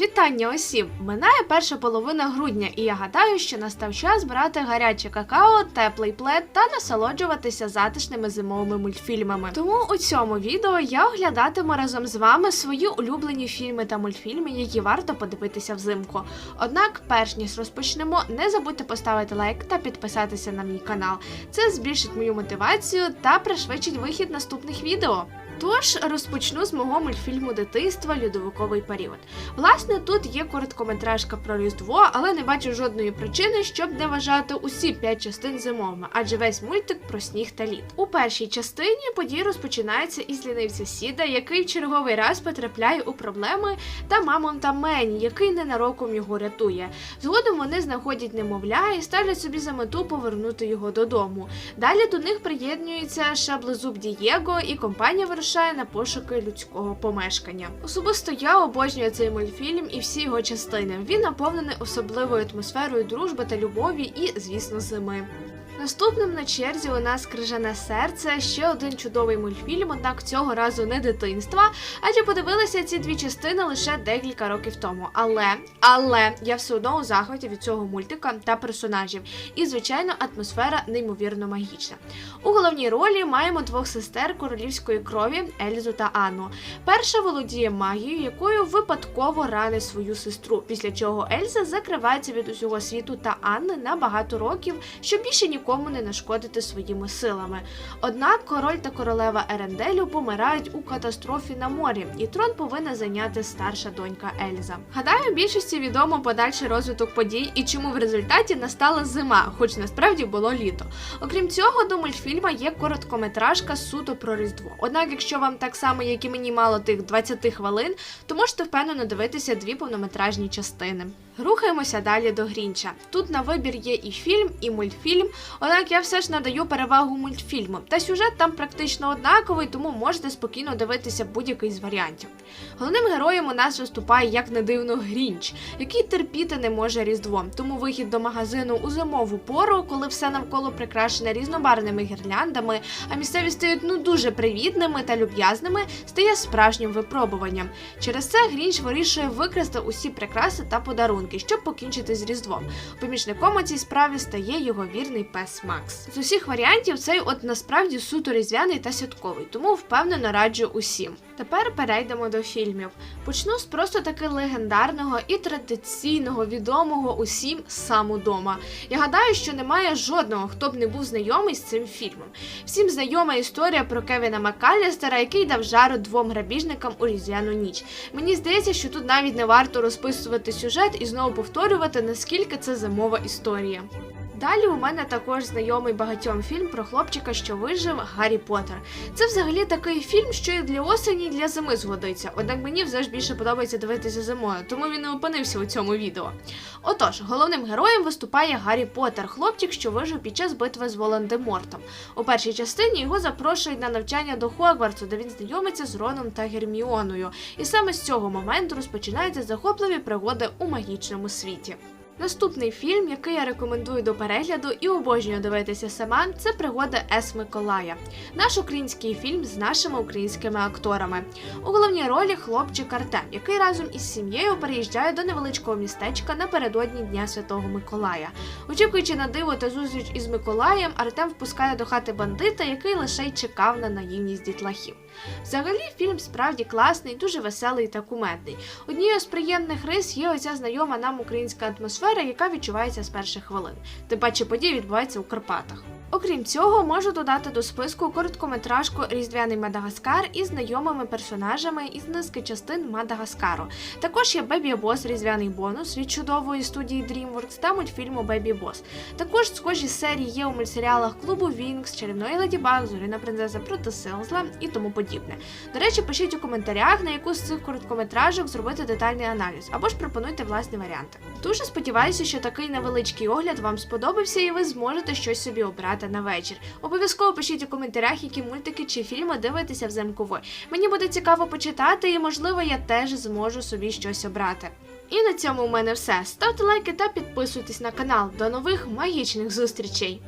Вітання усім! Минає перша половина грудня, і я гадаю, що настав час брати гаряче какао, теплий плед та насолоджуватися затишними зимовими мультфільмами. Тому у цьому відео я оглядатиму разом з вами свої улюблені фільми та мультфільми, які варто подивитися взимку. Однак, перш ніж розпочнемо, не забудьте поставити лайк та підписатися на мій канал. Це збільшить мою мотивацію та пришвидшить вихід наступних відео. Тож розпочну з мого мультфільму дитинства Льодовиковий період. Власне, тут є короткометражка про Різдво, але не бачу жодної причини, щоб не вважати усі п'ять частин зимовими, адже весь мультик про сніг та лід. У першій частині події розпочинаються із лінивця Сіда, який в черговий раз потрапляє у проблеми, та мамонта Мені, який ненароком його рятує. Згодом вони знаходять немовля і ставлять собі за мету повернути його додому. Далі до них приєднується шаблезуб Дієго і компанія вирушає на пошуки людського помешкання. Особисто я обожнюю цей мультфільм і всі його частини. Він наповнений особливою атмосферою дружби та любові і, звісно, зими. Наступним на черзі у нас крижане серце, ще один чудовий мультфільм, однак цього разу не дитинства, адже подивилися ці дві частини лише декілька років тому. Але, але я все одно у захваті від цього мультика та персонажів. І, звичайно, атмосфера неймовірно магічна. У головній ролі маємо двох сестер королівської крові Ельзу та Анну. Перша володіє магією, якою випадково ранить свою сестру, після чого Ельза закривається від усього світу та Анни на багато років, щоб більше нікому не нашкодити своїми силами. Однак король та королева Еренделю помирають у катастрофі на морі, і трон повинна зайняти старша донька Ельза. Гадаю, більшості відомо подальший розвиток подій і чому в результаті настала зима, хоч насправді було літо. Окрім цього, до мультфільма є короткометражка суто про Різдво. Однак, якщо вам так само, як і мені мало тих 20 хвилин, то можете впевнено дивитися дві повнометражні частини. Рухаємося далі до Грінча. Тут на вибір є і фільм, і мультфільм, однак я все ж надаю перевагу мультфільму. Та сюжет там практично однаковий, тому можете спокійно дивитися будь-який з варіантів. Головним героєм у нас виступає, як не дивно, Грінч, який терпіти не може Різдво. Тому вихід до магазину у зимову пору, коли все навколо прикрашене різнобарвними гірляндами, а місцеві стають ну дуже привітними та люб'язними, стає справжнім випробуванням. Через це Грінч вирішує викрасти усі прикраси та подарунки, щоб покінчити з Різдвом. Помічником у цій справі стає його вірний пес Макс. З усіх варіантів цей от насправді суто різдвяний та святковий, тому впевнено раджу усім. Тепер перейдемо до фільмів. Почну з просто таки легендарного і традиційного відомого усім сам удома. Я гадаю, що немає жодного, хто б не був знайомий з цим фільмом. Всім знайома історія про Кевіна Маккалістера, який дав жару двом грабіжникам у різдвяну ніч. Мені здається, що тут навіть не варто розписувати сюжет і знову повторювати, наскільки це зимова історія. Далі у мене також знайомий багатьом фільм про хлопчика, що вижив Гаррі Поттер. Це взагалі такий фільм, що і для осені, і для зими згодиться. Однак мені все ж більше подобається дивитися зимою, тому він і опинився у цьому відео. Отож, головним героєм виступає Гаррі Поттер, хлопчик, що вижив під час битви з Волан-де-Мортом. У першій частині його запрошують на навчання до Хогвартсу, де він знайомиться з Роном та Герміоною. І саме з цього моменту розпочинаються захопливі пригоди у магічному світі. Наступний фільм, який я рекомендую до перегляду і обожнюю дивитися сама, це пригоди С. Миколая. Наш український фільм з нашими українськими акторами. У головній ролі хлопчик Артем, який разом із сім'єю переїжджає до невеличкого містечка напередодні Дня Святого Миколая. Очікуючи на диво та зустріч із Миколаєм, Артем впускає до хати бандита, який лише й чекав на наївність дітлахів. Взагалі, фільм справді класний, дуже веселий та кумедний. Однією з приємних рис є оця знайома нам українська атмосфера, яка відчувається з перших хвилин. Тим паче події відбуваються у Карпатах. Окрім цього, можу додати до списку короткометражку Різдвяний Мадагаскар із знайомими персонажами із низки частин Мадагаскару. Також є Бебі Бос Різдвяний бонус від чудової студії DreamWorks та мультфільму Бебі Бос. Також схожі серії є у мультсеріалах клубу Вінкс, Чарівної Леді Баг, Зоріна принцеса проти сил зла і тому подібне. До речі, пишіть у коментарях, на яку з цих короткометражок зробити детальний аналіз, або ж пропонуйте власні варіанти. Дуже сподіваюся, що такий невеличкий огляд вам сподобався і ви зможете щось собі обрати на вечір. Обов'язково пишіть у коментарях, які мультики чи фільми дивитеся взимку ви. Мені буде цікаво почитати, і можливо я теж зможу собі щось обрати. І на цьому у мене все. Ставте лайки та підписуйтесь на канал. До нових магічних зустрічей!